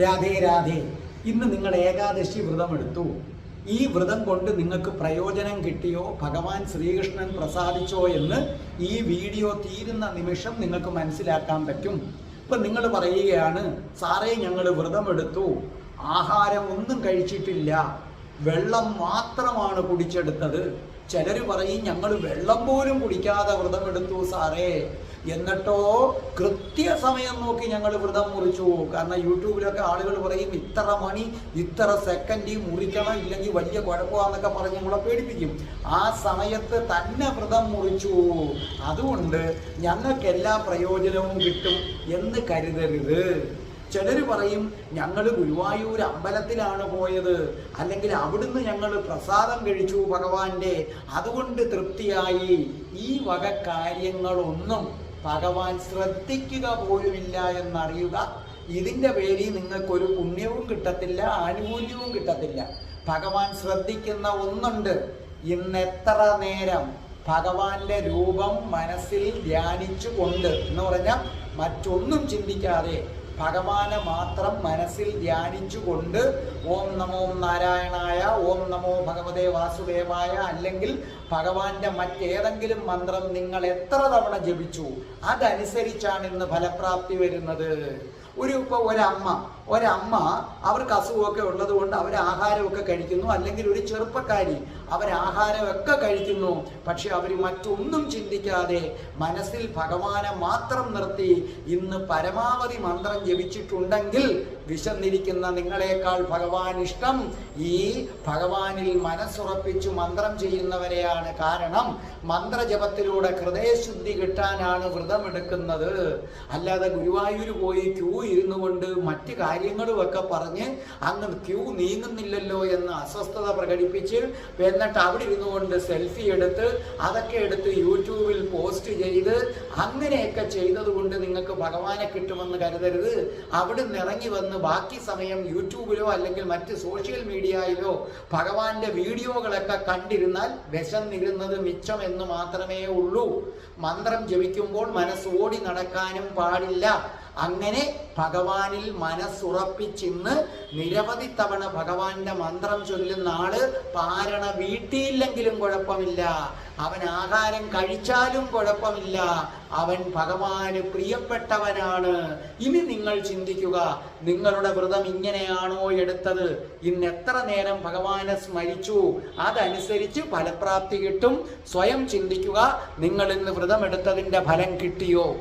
രാധേ രാധേ. ഇന്ന് നിങ്ങൾ ഏകാദശി വ്രതം എടുത്തു. ഈ വ്രതം കൊണ്ട് നിങ്ങൾക്ക് പ്രയോജനം കിട്ടിയോ? ഭഗവാൻ ശ്രീകൃഷ്ണൻ പ്രസാദിച്ചോ എന്ന് ഈ വീഡിയോ തീരുന്ന നിമിഷം നിങ്ങൾക്ക് മനസ്സിലാക്കാൻ പറ്റും. ഇപ്പൊ നിങ്ങൾ പറയുകയാണ് സാറേ ഞങ്ങൾ വ്രതമെടുത്തു ആഹാരം ഒന്നും കഴിച്ചിട്ടില്ല. വെള്ളം മാത്രമാണ് കുടിച്ചെടുത്തത്. ചിലർ പറയും ഞങ്ങൾ വെള്ളം പോലും കുടിക്കാതെ വ്രതമെടുത്തു സാറേ. എന്നിട്ടോ കൃത്യസമയം നോക്കി ഞങ്ങൾ വ്രതം മുറിച്ചു കാരണം യൂട്യൂബിലൊക്കെ ആളുകൾ പറയും ഇത്ര മണി ഇത്ര സെക്കൻഡ് മുറിക്കണം ഇല്ലെങ്കിൽ വലിയ കുഴപ്പമാണെന്നൊക്കെ പറഞ്ഞ് നമ്മളെ പേടിപ്പിക്കും. ആ സമയത്ത് തന്നെ വ്രതം മുറിച്ചു അതുകൊണ്ട് ഞങ്ങൾക്ക് എല്ലാ പ്രയോജനവും കിട്ടും എന്ന് കരുതരുത്. ചിലർ പറയും ഞങ്ങൾ ഗുരുവായൂർ അമ്പലത്തിലാണ് പോയത്. അല്ലെങ്കിൽ അവിടുന്ന് ഞങ്ങൾ പ്രസാദം കഴിച്ചു ഭഗവാന്റെ. അതുകൊണ്ട് തൃപ്തിയായി. ഈ വക കാര്യങ്ങളൊന്നും ഭഗവാൻ ശ്രദ്ധിക്കുക പോലുമില്ല എന്നറിയുക. ഇതിന്റെ പേരിൽ നിങ്ങൾക്കൊരു പുണ്യവും കിട്ടത്തില്ല ആനുകൂല്യവും കിട്ടത്തില്ല. ഭഗവാൻ ശ്രദ്ധിക്കുന്ന ഒന്നുണ്ട്. ഇന്ന് എത്ര നേരം ഭഗവാന്റെ രൂപം മനസ്സിൽ ധ്യാനിച്ചു കൊണ്ട് എന്ന് പറഞ്ഞാൽ മറ്റൊന്നും ചിന്തിക്കാതെ ഭഗവാനെ മാത്രം മനസ്സിൽ ധ്യാനിച്ചുകൊണ്ട് ഓം നമോ നാരായണായ ഓം നമോ ഭഗവതേ വാസുദേവായ അല്ലെങ്കിൽ ഭഗവാന്റെ മറ്റേതെങ്കിലും മന്ത്രം നിങ്ങൾ എത്ര തവണ ജപിച്ചു? അതനുസരിച്ചാണ് ഇന്ന് ഫലപ്രാപ്തി വരുന്നത്. ഒരു ഇപ്പോൾ ഒരമ്മ ഒരമ്മ അവർക്ക് അസുഖമൊക്കെ ഉള്ളത് കൊണ്ട് അവർ ആഹാരമൊക്കെ കഴിക്കുന്നു. അല്ലെങ്കിൽ ഒരു ചെറുപ്പക്കാരി അവർ ആഹാരമൊക്കെ കഴിക്കുന്നു. പക്ഷെ അവർ മറ്റൊന്നും ചിന്തിക്കാതെ മനസ്സിൽ ഭഗവാനെ മാത്രം നിർത്തി ഇന്ന് പരമാവധി മന്ത്രം ജപിച്ചിട്ടുണ്ടെങ്കിൽ വിശന്നിരിക്കുന്ന നിങ്ങളെക്കാൾ ഭഗവാൻ ഇഷ്ടം. ഈ ഭഗവാനിൽ മനസ്സുറപ്പിച്ചു മന്ത്രം ചെയ്യുന്നവരെയാണ് കാരണം മന്ത്രജപത്തിലൂടെ ഹൃദയശുദ്ധി കിട്ടാനാണ് വ്രതമെടുക്കുന്നത്. അല്ലാതെ ഗുരുവായൂർ പോയി ക്യൂ ഇരുന്നു കൊണ്ട് മറ്റ് കാര്യങ്ങളും ഒക്കെ പറഞ്ഞ് അങ്ങ് ക്യൂ നീങ്ങുന്നില്ലല്ലോ എന്ന് അസ്വസ്ഥത പ്രകടിപ്പിച്ച് എന്നിട്ട് അവിടെ ഇരുന്നു കൊണ്ട് സെൽഫി എടുത്ത് അതൊക്കെ എടുത്ത് യൂട്യൂബിൽ പോസ്റ്റ് ചെയ്ത് അങ്ങനെയൊക്കെ ചെയ്തത് കൊണ്ട് നിങ്ങൾക്ക് ഭഗവാനെ കിട്ടുമെന്ന് കരുതരുത്. അവിടെ നിറങ്ങി വന്ന് ബാക്കി സമയം യൂട്യൂബിലോ അല്ലെങ്കിൽ മറ്റ് സോഷ്യൽ മീഡിയയിലോ ഭഗവാന്റെ വീഡിയോകളൊക്കെ കണ്ടിരുന്നാൽ വിശന്നിരുന്നത് മിച്ചം എന്ന് മാത്രമേ ഉള്ളൂ. മന്ത്രം ജപിക്കുമ്പോൾ മനസ്സ് ഓടി നടക്കാനും പാടില്ല. അങ്ങനെ ഭഗവാനിൽ മനസ്സുറപ്പിച്ചിന്ന് നിരവധി തവണ ഭഗവാന്റെ മന്ത്രം ചൊല്ലുന്ന ആൾ പാരണ വീട്ടിയില്ലെങ്കിലും കുഴപ്പമില്ല. അവൻ ആഹാരം കഴിച്ചാലും കുഴപ്പമില്ല. അവൻ ഭഗവാന് പ്രിയപ്പെട്ടവനാണ്. ഇനി നിങ്ങൾ ചിന്തിക്കുക നിങ്ങളുടെ വ്രതം ഇങ്ങനെയാണോ എടുത്തത്? ഇന്ന് എത്ര നേരം ഭഗവാനെ സ്മരിച്ചു? അതനുസരിച്ച് ഫലപ്രാപ്തി കിട്ടും. സ്വയം ചിന്തിക്കുക നിങ്ങൾ ഇന്ന് വ്രതം എടുത്തതിന്റെ ഫലം കിട്ടിയോ?